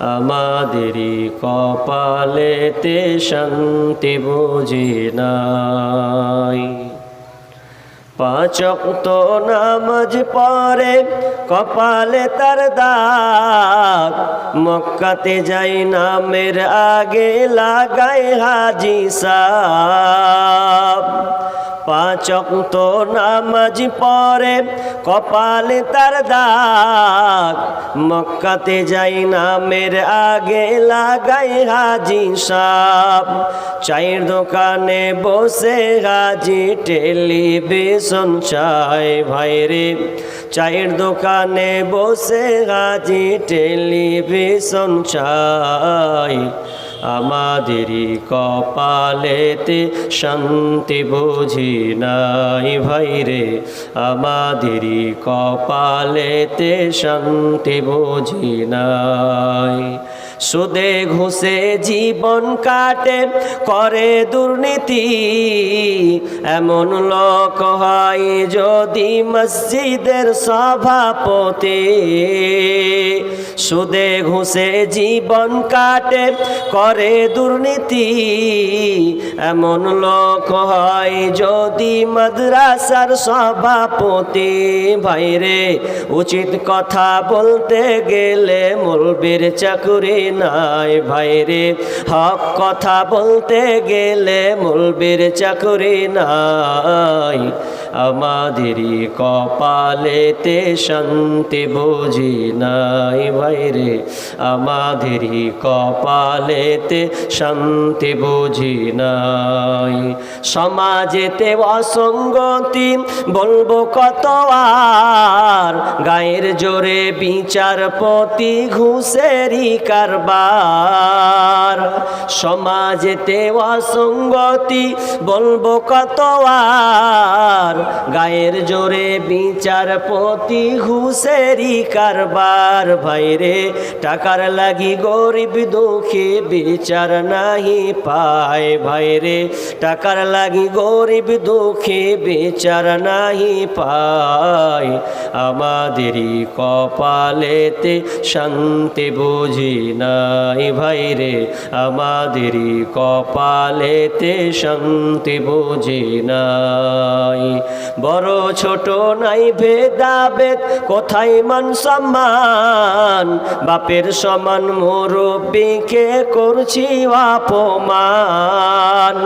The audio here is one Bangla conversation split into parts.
আমাদেরই কপালেতে শান্তি বুঝি নাই। পাঁচক তো নামাজ পরে কপালে তার দাগ। মক্কাতে যাই নামের আগে লাগায় হাজি সাহ। পাঁচক তো নামাজ পরে কপালে তার দাগ। মক্কাতে যাই নামের আগে লাগাই হাজি সাপ। চায়ের দোকানে বসে হাজি টেলিভিশন চাই ভাইরে চায়ের দোকানে বসে হাজি টেলিভিশন চাই। আমাদেরই কপালেতে শান্তি বুঝি নাই ভাইরে আমাদেরই কপালেতে শান্তি বুঝি নাই। সুদে ঘুষে জীবন কাটে, করে দুর্নীতি। এমন লোক হয় যদি মসজিদের সভাপতি। সুদে ঘুষে জীবন কাটে, করে দুর্নীতি। এমন লোক হয় যদি মাদ্রাসার সভাপতি। ভাইরে, উচিত কথা বলতে গেলে মুরবির চাকুরি নাই ভাইরে হক কথা বলতে গেলে মুলবির চাকরি নাই। আমাদেরই কপালেতে শান্তি বুঝি নাই ভাইরে আমাদেরই কপালেতে শান্তি বুঝি নাই। সমাজেতে অসঙ্গতি বলব কত আর? গায়ের জোরে বিচারপতি ঘুষেরই কারবার। সমাজেতে অসঙ্গতি বলব কত আর? গায়ের জোরে বিচারপতি ঘুষেরই কারবার। ভাইরে টাকার লাগি গরিব দুঃখী বিচার নাহি পায়। ভাইরে টাকার লাগি গরিব দুঃখী বিচার নাহি পায়। আমাদেরই কপালেতে শান্তি বুঝি নাই। ভাইরে আমাদেরই কপালেতে শান্তি বুঝি নাই। বড় ছোট নাই ভেদাভেদ, কোথায় মান সম্মান? বাপের সমান মুরব্বীকে করছি অপমান।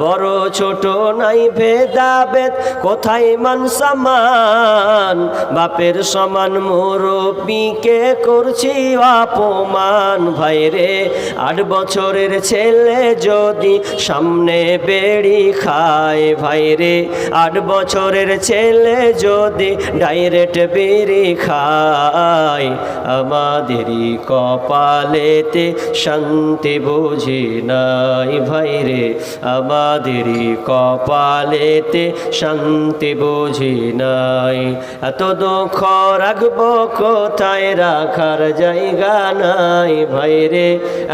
বড় ছোট নাই ভেদাভেদ, কোথায় মান সম্মান? বাপের সমান মুরব্বীকে করছি অপমান। ভাইরে, আট বছরের ছেলে যদি সামনে বেড়ি খায়, ভাইরে, আট বছরের ছেলে যদি ডাইরেক্ট বেড়ি খায়, আমাদেরই কপালেতে শান্তি বুঝি নাই ভাইরে আমাদেরই কপালেতে শান্তি বুঝি নাই। এত দুঃখ রাখব কোথায়? রাখার জায়গা নাই ভাইরে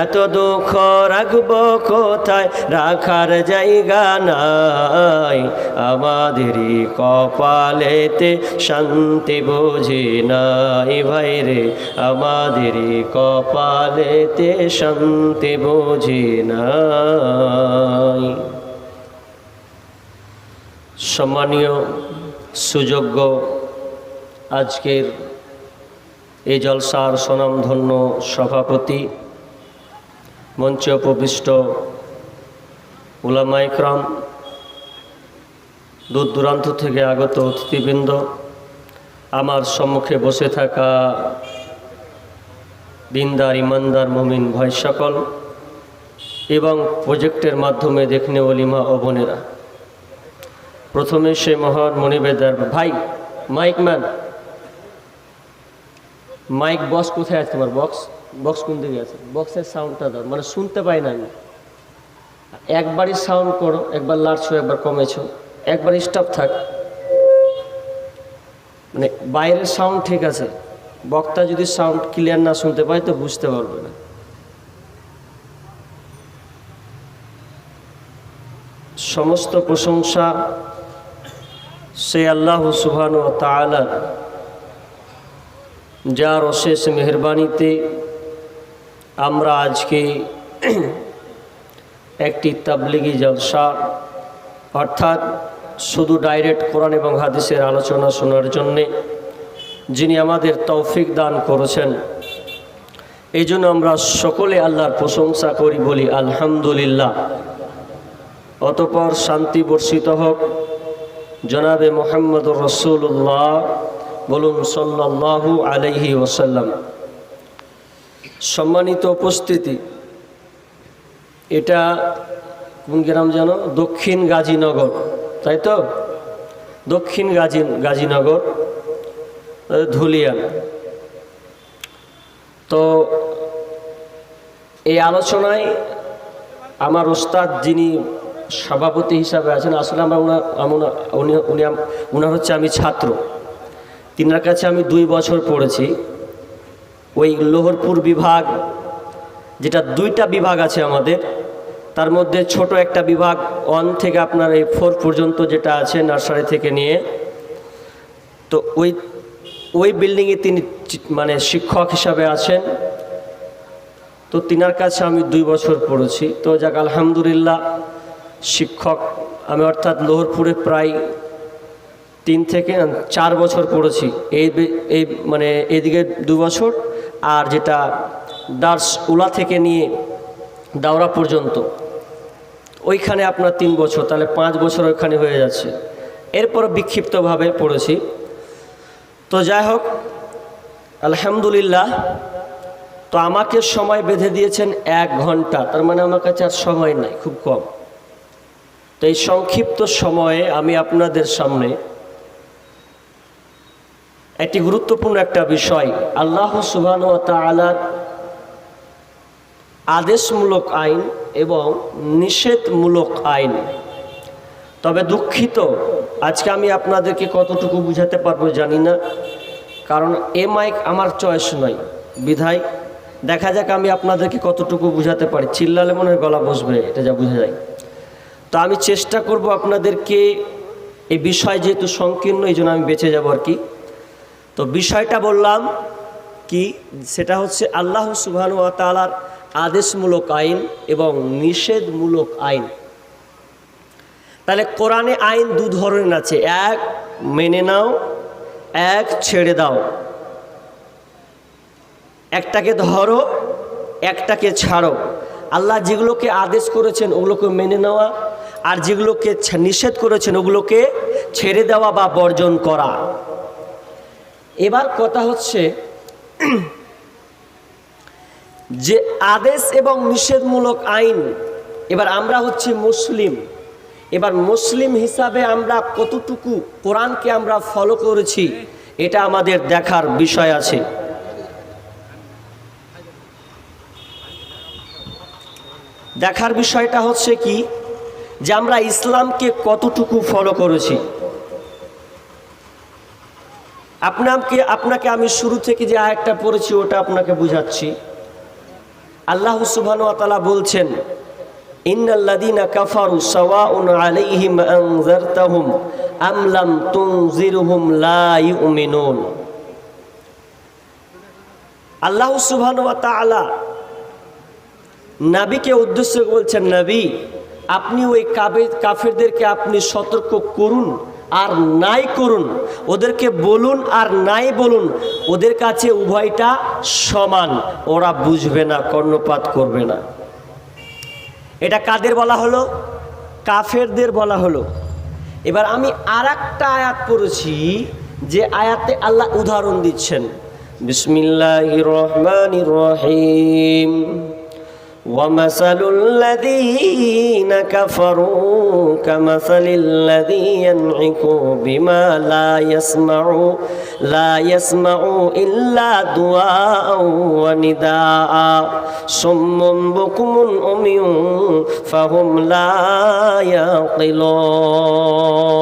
এত দুঃখ রাখব কোথায়? রাখার জায়গা নাই। আমাদেরই কপালেতে শান্তি বুঝি নাই ভাই রে আমাদেরই কপালেতে শান্তি বুঝি নাই। সম্মানীয়, সুযোগ্য আজকের এই জলসার স্বনামধন্য সভাপতি, মঞ্চে উপবিষ্ট উলামাইকরাম দূর দূরান্ত থেকে আগত অতিথিবৃন্দ, আমার সম্মুখে বসে থাকা দিনদার, ইমানদার, মমিন ভাই সকল এবং প্রজেক্টের মাধ্যমে দেখনে অলিমা ও বোনেরা। প্রথমে সে মহান মণিবেদার ভাই, মাইক ম্যান। মাইক বক্স কোথায় আছে তোমার? বক্স? বক্স কোন দিকে আছে? বক্সের সাউন্ডটা দাও মানে শুনতে পাই না আমি। একবারই সাউন্ড করো, একবার লাড়ছো, একবার কমেছো। একবার স্টপ থাক। মানে বাইরের সাউন্ড ঠিক আছে, বক্তা যদি সাউন্ড ক্লিয়ার না শুনতে পায় তো বুঝতে পারবে না। সমস্ত প্রশংসা সে আল্লাহ সুবহান ও তালার যার অশেষ মেহরবানিতে আমরা আজকে একটি তাবলিগি জলসা, অর্থাৎ শুধু ডাইরেক্ট কোরআন এবং হাদিসের আলোচনা শোনার জন্যে যিনি আমাদের তৌফিক দান করেছেন। এই জন্য আমরা সকলে আল্লাহর প্রশংসা করি, বলি আলহামদুলিল্লাহ। অতপর শান্তি বর্ষিত হোক। জনাবে মোহাম্মদ রসুল্লাহ বলুন সাল্লাল্লাহু আলাইহি ওসাল্লাম সম্মানিত উপস্থিতি, এটা কোন গ্রাম যেন? দক্ষিণ গাজীনগর। তাই তো? দক্ষিণ গাজী, গাজীনগর ধুলিয়ান। তো এই আলোচনায় আমার ওস্তাদ যিনি সভাপতি হিসাবে আছেন, আসলে আমরা উনি উনি উনার হচ্ছে আমি ছাত্র। তিনার কাছে আমি দুই বছর পড়েছি। ওই লোহরপুর বিভাগ, যেটা দুইটা বিভাগ আছে আমাদের তার মধ্যে ছোট একটা বিভাগ ওয়ান থেকে আপনার এই ফোর পর্যন্ত যেটা আছে নার্সারি থেকে নিয়ে, তো ওই ওই বিল্ডিংয়ে তিনি মানে শিক্ষক হিসাবে আছেন। তো তিনার কাছে আমি দুই বছর পড়েছি। তো যাক, আলহামদুলিল্লাহ, শিক্ষক, আমি অর্থাৎ লোহরপুরে প্রায় তিন থেকে চার বছর পড়েছি। এই এই মানে এদিকে দু বছর, আর যেটা দার্স উলা থেকে নিয়ে দাওরা পর্যন্ত। ওইখানে আপনার তিন বছর, তাহলে পাঁচ বছর ওইখানে হয়ে যাচ্ছে। এরপর বিক্ষিপ্তভাবে পড়েছি। তো যাই হোক, আলহামদুলিল্লাহ, তো আমাকে সময় বেঁধে দিয়েছেন এক ঘণ্টা, তার মানে আমার কাছে আর সময় নাই, খুব কম। তো এই সংক্ষিপ্ত সময়ে আমি আপনাদের সামনে একটি গুরুত্বপূর্ণ একটা বিষয়, আল্লাহ সুবাহ আদেশমূলক আইন এবং নিষেধমূলক আইন। তবে দুঃখিত, আজকে আমি আপনাদেরকে কতটুকু বুঝাতে পারব জানি না, কারণ এ মাইক আমার চয়েস নয়। বিধায়, দেখা যাক আমি আপনাদেরকে কতটুকু বুঝাতে পারি। চিল্লালে মনে হয় গলা বসবে, এটা যা বোঝা যায়। তো আমি চেষ্টা করব আপনাদেরকে এই বিষয় যেহেতু সংকীর্ণ, এই জন্য আমি বেঁচে যাব আর কি। তো বিষয়টা বললাম কি, সেটা হচ্ছে আল্লাহ সুবহানু ওয়া তাআলার আদেশমূলক আইন এবং নিষেধমূলক আইন। তাহলে কোরআনে আইন দু ধরনের আছে, এক মেনে নাও, এক ছেড়ে দাও। একটাকে ধরো, একটাকে ছাড়ো। আল্লাহ যেগুলোকে আদেশ করেছেন ওগুলোকে মেনে নেওয়া, আর যেগুলোকে নিষেধ করেছেন ওগুলোকে ছেড়ে দেওয়া বা বর্জন করা। এবার কথা হচ্ছে যে আদেশ এবং নিষেধমূলক আইন, এবার আমরা হচ্ছে মুসলিম। এবার মুসলিম হিসাবে আমরা কতটুকু কোরআনকে আমরা ফলো করেছি, এটা আমাদের দেখার বিষয় আছে। দেখার বিষয়টা হচ্ছে কি, যে আমরা ইসলামকে কতটুকু ফলো করেছি। আপনাকে আপনাকে আমি শুরু থেকে যে আরেকটা পড়েছি, ওটা আপনাকে বুঝাচ্ছি। আল্লাহ তাআলা বলছেন, ইন্নাল্লাযীনা কাফারু সাওয়াউন আলাইহিম আনজারতাহুম আম লাম তুনজিরহুম লা ইউমিনুন. আল্লাহ সুবহান ওয়া তাআলা নাবিকে উদ্দেশ্য বলছেন নবী, আপনি ওই কাবে, কাফেরদেরকে আপনি সতর্ক করুন আর নাই করুন। ওদেরকে বলুন আর নাই বলুন, ওদের কাছে উভয়টা সমান। ওরা বুঝবে না, কর্ণপাত করবে না। এটা কাদের বলা হলো? কাফেরদের বলা হলো। এবার আমি আর একটা আয়াত পড়েছি, যে আয়াতে আল্লাহ উদাহরণ দিচ্ছেন। বিসমিল্লাহ রহমান রহিম। ومثل الذين كفروا كمثل الذي ينعق بما لا يسمع لا يسمع إلا دعاء ونداء. صم بكم عمي فهم لا يعقلون.